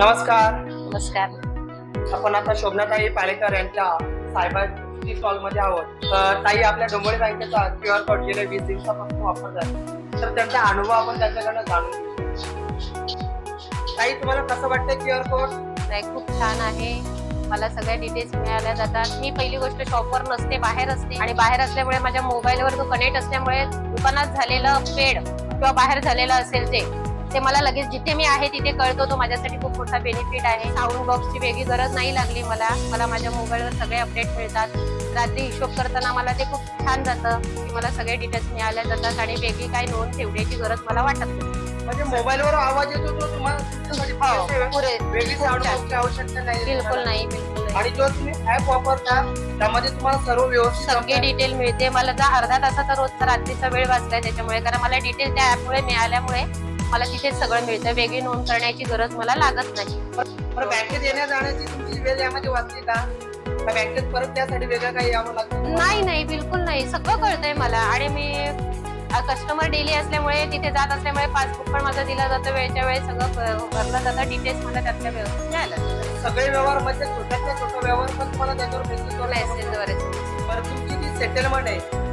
नमस्कार. नमस्कार. आपण आता शोभनाताई पालेकर यांच्या सायबर टी स्टॉलमध्ये आहोत. तर ताई आपल्या डोंबोळी बँकेचा क्यू आर कोड गेले वीस दिवसापासून वापरत आहे. तर त्यांचा अनुभव आपण त्यांच्याकडनं जाणून घेऊ. ताई तुम्हाला कसं वाटतं क्यू आर कोड? नाही खूप छान आहे. मला सगळ्या डिटेल्स मिळाल्या जातात. मी पहिली गोष्ट शॉपवर नसते बाहेर असते. आणि बाहेर असल्यामुळे माझ्या मोबाईलवर जो कनेक्ट असल्यामुळे दुकानात झालेलं पेड किंवा बाहेर झालेलं असेल ते ते मला लगेच जिथे मी आहे तिथे कळतो. तो माझ्यासाठी खूप मोठा बेनिफिट आहे. साऊंड बॉक्सची वेगळी गरज नाही लागली मला. मला माझ्या मोबाईलवर सगळे अपडेट मिळतात. रात्री हिशोब करताना मला ते खूप छान जातं की मला सगळे डिटेल्स मिळाल्या जातात आणि वेगळी काही नोंद ठेवण्याची गरज मला वाटत नाही. म्हणजे मोबाईलवर आवाज येतो तो तुम्हाला वेगळी साऊंड. बॉक्सची आवश्यकता नाही बिलकुल नाही बिलकुल आणि जो तुम्ही ऍप वापरता त्यामध्ये तुम्हाला सर्व व्यवस्थित सगळी. डिटेल मिळते. मला अर्धा तासाचा रोजचा रात्रीचा वेळ वाचलाय त्याच्यामुळे. कारण मला डिटेल त्या ऍपमुळे मिळाल्यामुळे मला तिथे सगळं मिळतं. वेगळी नोंद करण्याची गरज मला लागत नाही. बँकेत येण्या जाण्याची तुमची वेळ यामध्ये वाचली का? बँकेत परत त्यासाठी वेगळं काही यावं लागतं? नाही नाही बिलकुल नाही. सगळं कळतंय मला. आणि मी कस्टमर डेली असल्यामुळे तिथे जात असल्यामुळे पासबुक पण माझं दिलं जातं. वेळच्या वेळी सगळं भरलं जातं. डिटेल्स मला त्यातल्या व्यवस्थित मिळालं सगळे व्यवहार म्हणजे छोट्यातल्या छोटा व्यवहार पण तुम्हाला त्याच्यावर मेसेज मेसेजद्वारे बरं तुमची जी सेटलमेंट आहे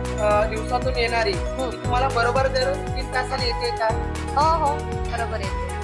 दिवसातून येणारी. ती तुम्हाला बरोबर दर तीन तासाला येते का? हो हो. बरोबर आहे